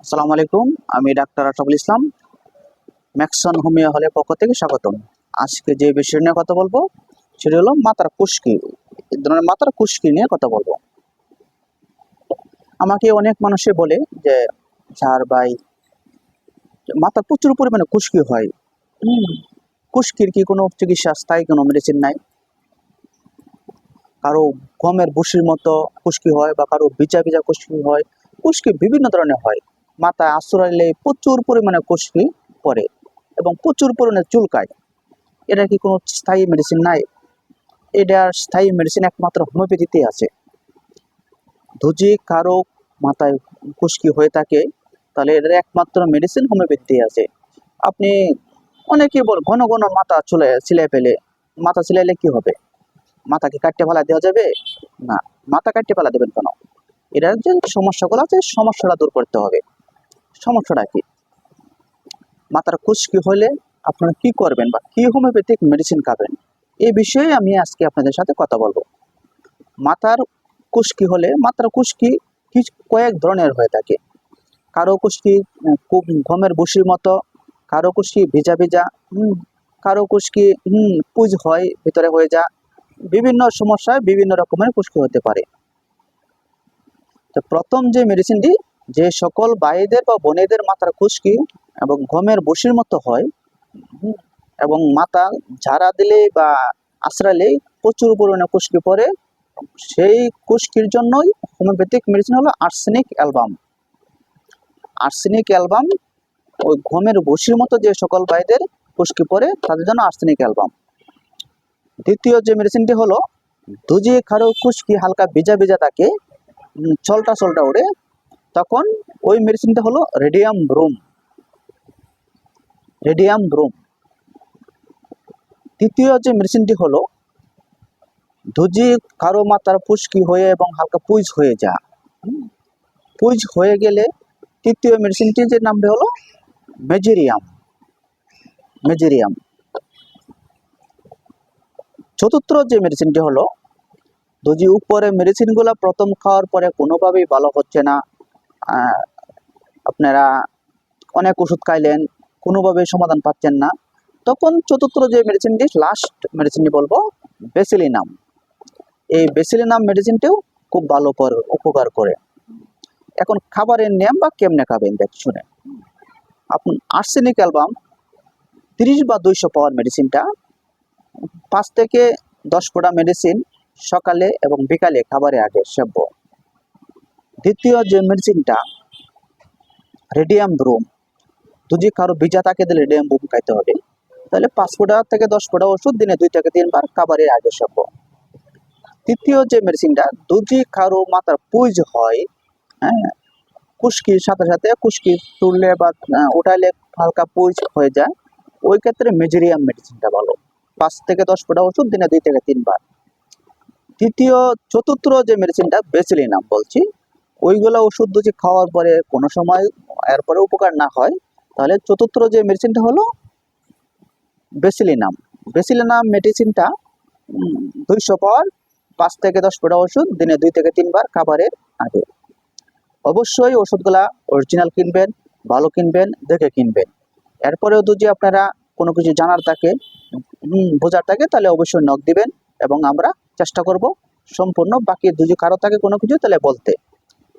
আসসালামু আলাইকুম আমি ডাক্তার আশরাফুল ইসলাম। ম্যাক্সন হোমিও হলের পক্ষ থেকে স্বাগতম। আজকে যে বিষয় নিয়ে কথা বলব সেটা হলো মাথার কুশকি এই ধরনের মাথার কুশকি নিয়ে কথা বলব। আমাকে অনেক মানুষে বলে যে স্যার ভাই মাথার প্রচুর পরিমাণে কুশকি হয়। হুম, কুশকির কি কোনো চিকিৎসা স্থায়ী কোনো মেডিসিন নাই? কারও গমের বুসির মতো কুশকি হয় বা কারও বিচা বিচা কুশকি হয়। কুশকি বিভিন্ন ধরনের হয়। মাথায় আশ্রয়ালে প্রচুর পরিমাণে কুশকি পড়ে এবং প্রচুর পরিমাণে চুলকায়। এটা কি কোনো স্থায়ী মেডিসিন নাই। এটার স্থায়ী মেডিসিন একমাত্র হোমিওপ্যাথিতে আছে। ধুজি কারও মাথায় খুশকি হয়ে থাকে, তাহলে এটার একমাত্র মেডিসিন হোমিওপ্যাথিতে আছে। আপনি অনেকে বল, ঘন ঘন মাথা চলে, সিলাই ফেলে, মাথা সিলাইলে কি হবে? মাথাকে কাটতে ফেলা দেওয়া যাবে? না, মাথা কাটতে ফেলা দেবেন কেন? এটার যে সমস্যাগুলো আছে, সমস্যাটা দূর করতে হবে। সমস্যাটা কি? মাথার খুশকি হলে আপনারা কি করবেন বা কি হোমিওপ্যাথিক মেডিসিন খাবেন? এই বিষয়ে আমি আজকে আপনাদের সাথে কথা বলব। মাথার খুশকি হলে মাথার খুশকি কিছু কয়েক ধরনের হয়ে থাকে। কারও খুশকি খুব ঘমের বসির মতো, কারও খুশকি ভিজা ভিজা হুম কারও খুশকি হুম পুজ হয়, ভিতরে হয়ে যা বিভিন্ন সমস্যায় বিভিন্ন রকমের খুশকি হতে পারে। তো প্রথম যে মেডিসিনটি যে সকল ভাইদের বা বোনেদের মাথার খুশকি এবং গমের বসির মতো হয়, এবং মাথা ঝাড়া দিলে বা আশ্রালে প্রচুর পরিমাণে খুশকি পড়ে সেই খুশকির জন্যই হোমিওপ্যাথিক মেডিসিন হলো আর্সেনিক অ্যালবাম আর্সেনিক অ্যালবাম ওই গমের বসির মতো যে সকল ভাইদের খুশকি পড়ে তাদের জন্য আর্সেনিক অ্যালবাম দ্বিতীয় যে মেডিসিনটি হলো দুজি কারও খুশকি হালকা ভিজা ভিজা থাকে চলটা চলটা উড়ে তখন ওই মেডিসিনটা হলো রেডিয়াম ব্রোম রেডিয়াম ব্রোম তৃতীয় যে মেডিসিনটি হলো, ধুজি, কারও মাথার ফুসকি হয়ে এবং হালকা পুজ হয়ে যা। পুজ হয়ে গেলে তৃতীয় মেডিসিনটি যে নামটি হলো মেজেরিয়াম মেজেরিয়াম চতুর্থ যে মেডিসিনটি হলো যদি উপরে মেডিসিনগুলো প্রথম খাওয়ার পরে কোনোভাবেই ভালো হচ্ছে না। আপনারা অনেক ওষুধ খাইলেন কোনোভাবে সমাধান পাচ্ছেন না। তখন চতুর্থ যে মেডিসিনটি লাস্ট মেডিসিনটি বলব বেসিলিনাম এই বেসিলিনাম মেডিসিনটিও খুব ভালো করে, উপকার করে। এখন খাবারের নিয়ম বা কেমনে খাবেন, দেখ শুনে। আপনি আর্সেনিক অ্যালবাম তিরিশ বা দুইশো পাওয়ার মেডিসিনটা পাঁচ থেকে দশ ফোঁটা মেডিসিন সকালে এবং বিকালে খাবারে আগে সেব্য দ্বিতীয় যে মেডিসিনটা রেডিয়াম ব্রুম যদি কারও ভিজা থাকে তাহলে রেডিয়াম ব্রুম খাইতে হবে। তাহলে পাঁচ ফোঁটা থেকে দশ ফোঁটা ওষুধ দিনে দুই থেকে তিনবার খাবারে আগে সেব্য তৃতীয় যে মেডিসিনটা যদি কারও মাথার পুজ হয় হ্যাঁ কুশকির সাথে সাথে কুশকি তুললে বা আহ, উঠাইলে হালকা পুজ হয়ে যায় ওই ক্ষেত্রে মেজেরিয়াম মেডিসিনটা ভালো। পাঁচ থেকে দশ ফোঁটা ওষুধ দিনে দুই থেকে তিনবার। তৃতীয় চতুর্থ যে মেডিসিনটা বেসিলিনাম বলছি ওইগুলো ওষুধ যদি খাওয়ার পরে কোনো সময় এরপরে উপকার না হয়, তাহলে চতুর্থ যে মেডিসিনটা হলো বেসিলিনাম। বেসিলিনাম মেডিসিনটা দুইশো পাওয়ার পাঁচ থেকে দশ ফোঁটা ওষুধ দিনে দুই থেকে তিনবার খাবারের আগে অবশ্যই ওষুধগুলা অরিজিনাল কিনবেন, ভালো কিনবেন, দেখে কিনবেন। এরপরেও যদি আপনারা কোনো কিছু জানার থাকে বোঝার থাকে, তাহলে অবশ্যই নখ দিবেন এবং আমরা চেষ্টা করব সম্পূর্ণ বাকি যদি কারও থাকে কোনো কিছু, তাহলে বলতে।